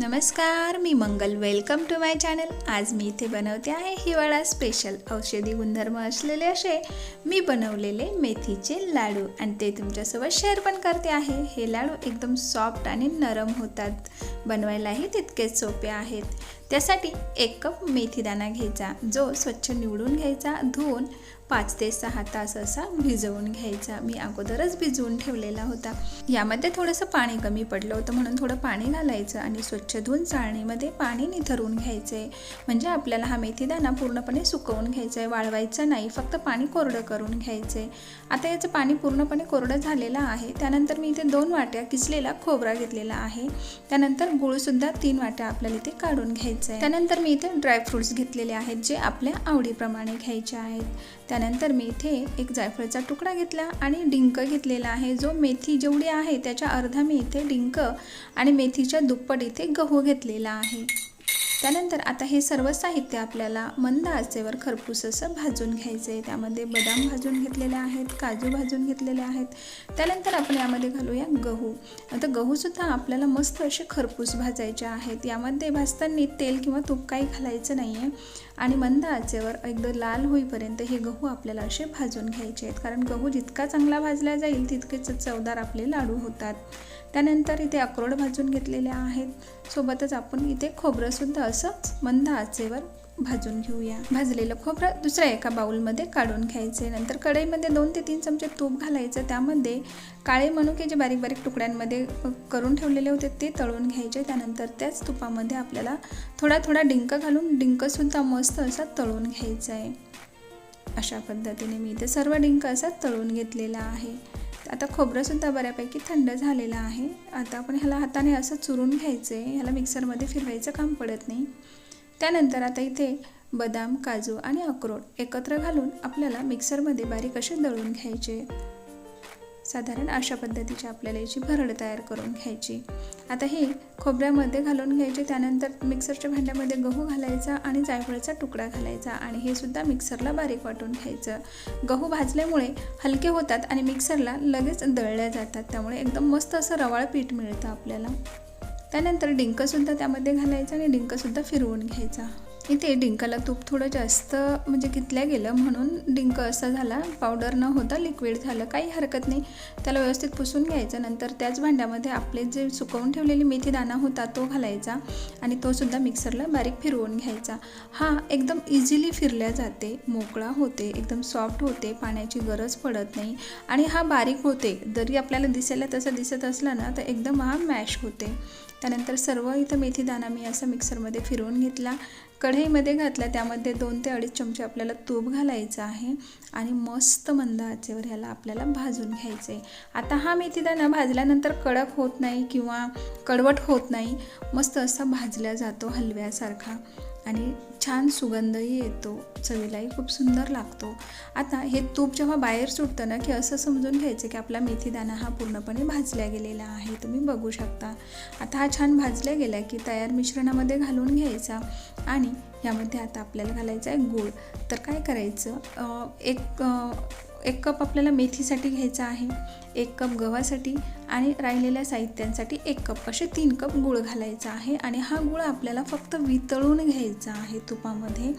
नमस्कार मी Mangal. Welcome to my channel आज मी इथे बनवते आहे हिवाळा स्पेशल औषधी गुणधर्म असलेले असे मी बनवलेले मेथीचे लाडू. आणि ते तुमच्यासोबत शेअर पण करते आहे. हे लाडू एकदम सॉफ्ट आणि नरम होतात. बनवायलाही तितकेच सोपे आहेत. त्यासाठी एक कप मेथीदाणा घ्यायचा जो स्वच्छ निवडून घ्यायचा धुवून पाच ते सहा तास असा भिजवून घ्यायचा. मी अगोदरच भिजवून ठेवलेला होता. यामध्ये थोडंसं पाणी कमी पडलं होतं म्हणून थोडं पाणी घालायचं आणि स्वच्छ धुवून चाळणीमध्ये पाणी निथरून घ्यायचं. आहे म्हणजे आपल्याला हा मेथीदाणा पूर्णपणे सुकवून घ्यायचा आहे वाळवायचं नाही फक्त पाणी कोरडं करून घ्यायचं. आहे आता याचं पाणी पूर्णपणे कोरडं झालेलं आहे. त्यानंतर मी इथे दोन वाट्या किसलेला खोबरा घेतलेला आहे. त्यानंतर गुळसुद्धा तीन वाट्या आपल्याला इथे काढून घ्यायचं आहे. त्यानंतर मी इथे ड्रायफ्रुट्स घेतलेले आहेत जे आपल्या आवडीप्रमाणे घ्यायचे आहेत. त्यानंतर मी इथे एक जायफळचा तुकडा घेतला आणि डिंक घेतलेला आहे. जो मेथी जेवढी आहे त्याच्या अर्धा मी इथे डिंक आणि मेथीच्या दुप्पट इथे गहू घेतलेला आहे. त्यानंतर आता हे सर्व साहित्य आपल्याला मंद आचेवर खरपूस असं भाजून घ्यायचं आहे. त्यामध्ये बदाम भाजून घेतलेले आहेत काजू भाजून घेतलेले आहेत. त्यानंतर आपण यामध्ये घालूया गहू. आता गहूसुद्धा आपल्याला मस्त असे खरपूस भाजायचे आहेत. यामध्ये भाजताना तेल किंवा तूप काही घालायचं नाही आहे आणि मंद आचेवर एकदम लाल होईपर्यंत हे गहू आपल्याला असे भाजून घ्यायचे आहेत. कारण गहू जितका चांगला भाजला जाईल तितकेच चवदार आपले लाडू होतात. त्यानंतर इथे अक्रोड भाजून घेतलेले आहेत. सोबतच आपण इथे खोबरंसुद्धा असंच मंद आचेवर भाजून घेऊया. भाजलेलं खोबरं दुसऱ्या एका बाउलमध्ये काढून घ्यायचे. नंतर कढईमध्ये दोन ते तीन चमचे तूप घालायचं. त्यामध्ये काळे मनुके जे बारीक बारीक तुकड्यांमध्ये करून ठेवलेले होते ते तळून घ्यायचे. त्यानंतर त्याच तुपामध्ये आपल्याला थोडा थोडा डिंक घालून डिंकसुद्धा मस्त असा तळून घ्यायचा आहे. अशा पद्धतीने मी इथे सर्व डिंक असा तळून घेतलेला आहे. आता खोबरंसुद्धा बऱ्यापैकी थंड झालेलं आहे. आता आपण ह्याला हाताने असं चुरून घ्यायचं आहे ह्याला मिक्सरमध्ये फिरवायचं काम पडत नाही. त्यानंतर आता इथे बदाम काजू आणि अक्रोड एकत्र घालून आपल्याला मिक्सरमध्ये बारीक असे दळून घ्यायचे. साधारण अशा पद्धतीची आपल्याला याची भरड तयार करून घ्यायची. आता हे खोबऱ्यामध्ये घालून घ्यायचे त्यानंतर मिक्सरच्या भांड्यामध्ये गहू घालायचा आणि जायफळाचा तुकडा घालायचा आणि हे सुद्धा मिक्सरला बारीक वाटून घ्यायचं. गहू भाजल्यामुळे हलके होतात आणि मिक्सरला लगेच दळल्या जातात त्यामुळे एकदम मस्त असं रवाळ पीठ मिळतं आपल्याला. त्यानंतर डिंकसुद्धा त्यामध्ये घालायचं आणि डिंकसुद्धा फिरवून घ्यायचा. इथे डिंकाला तूप थोडं जास्त म्हणजे घेतल्या गेलं म्हणून डिंक असा झाला. पावडर न होता लिक्विड झालं. काही हरकत नाही. त्याला व्यवस्थित पुसून घ्यायचं. नंतर त्याच भांड्यामध्ये आपले जे सुकवून ठेवलेली मेथी दाणा होता तो घालायचा. आणि तोसुद्धा मिक्सरला बारीक फिरवून घ्यायचा. हा एकदम इझिली फिरल्या जाते. मोकळा होते. एकदम सॉफ्ट होते. पाण्याची गरज पडत नाही. आणि हा बारीक होते. जरी आपल्याला दिसायला तसं दिसत असला ना तर एकदम हा मॅश होते. त्यानंतर सर्व इथं मेथीदाणा मी असं मिक्सरमध्ये फिरवून घेतला. कढईमध्ये घातला त्यामध्ये दोन ते अडीच चमचे आपल्याला तूप घालायचं आहे आणि मस्त मंद आचेवर ह्याला आपल्याला भाजून घ्यायचं आहे आता हा मेथीदाणा भाजल्यानंतर कडक होत नाही किंवा कडवट होत नाही मस्त असा भाजला जातो हलव्यासारखा. आणि छान सुगंधही येतो. चवीलाही खूप सुंदर लागतो. आता हे तूप जेव्हा बाहेर सुटतं ना की असं समजून घ्यायचं की आपला मेथीदाणा हा पूर्णपणे भाजल्या गेलेला आहे तुम्ही बघू शकता. आता हा छान भाजल्या गेला की तयार मिश्रणामध्ये घालून घ्यायचा आणि यामध्ये आता आपल्याला घालायचा आहे गूळ. तर काय करायचं? एक एक कप आपल्याला मेथीसाठी घ्यायचा आहे एक कप गव्हासाठी आणि राहिलेल्या साहित्यांसाठी एक कप असे तीन कप गूळ घालायचा आहे आणि हा गूळ आपल्याला फक्त वितळून घ्यायचा आहे तुपामध्ये.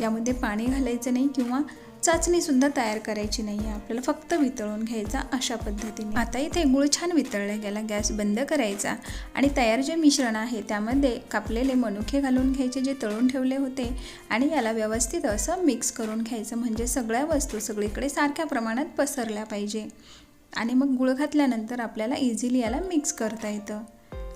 यामध्ये पाणी घालायचं नाही किंवा चाचणीसुद्धा तयार करायची नाही आहे. आपल्याला फक्त वितळून घ्यायचा अशा पद्धतीने. आता इथे गुळ छान वितळला गेला गॅस बंद करायचा आणि तयार जे मिश्रण आहे त्यामध्ये कापलेले मनुखे घालून घ्यायचे जे तळून ठेवले होते आणि याला व्यवस्थित असं मिक्स करून घ्यायचं. म्हणजे सगळ्या वस्तू सगळीकडे सारख्या प्रमाणात पसरल्या पाहिजे. आणि मग गुळ घातल्यानंतर आपल्याला इझिली याला मिक्स करता येतं.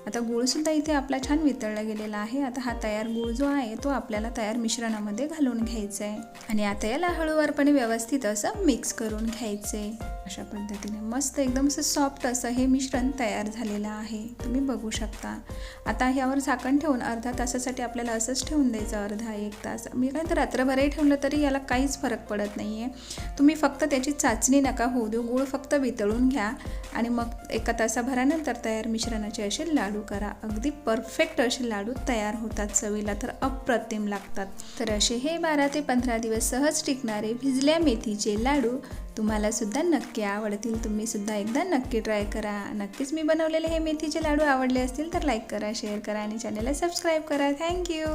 आता गूळसुद्धा इथे आपला छान वितळला गेलेला आहे. आता हा तयार गूळ जो आहे तो आपल्याला तयार मिश्रणामध्ये घालून घ्यायचा आहे आणि आता याला हळूवारपणे व्यवस्थित असं मिक्स करून घ्यायचं आहे अशा पद्धतीने मस्त एकदम असं सॉफ्ट असं हे मिश्रण तयार झालेलं आहे. तुम्ही बघू शकता. आता ह्यावर झाकण ठेवून अर्धा तासासाठी आपल्याला असंच ठेवून द्यायचं अर्धा एक तास. मी काय तर रात्रभरही ठेवलं तरी याला काहीच फरक पडत नाही आहे तुम्ही फक्त त्याची चाचणी नका होऊ देऊ. गूळ फक्त वितळून घ्या. आणि मग एका तासाभरानंतर तयार मिश्रणाचे असे लाड लाडू करा. अगदी परफेक्ट असे लाडू तयार होतात चवीला तर अप्रतिम लागतात. तर असे हे बारा ते पंधरा दिवस सहज टिकणारे भिजल्या मेथीचे लाडू तुम्हालासुद्धा नक्की आवडतील. तुम्हीसुद्धा एकदा नक्की ट्राय करा. नक्कीच मी बनवलेले हे मेथीचे लाडू आवडले असतील तर लाईक करा शेअर करा आणि चॅनलला सबस्क्राईब करा. थँक्यू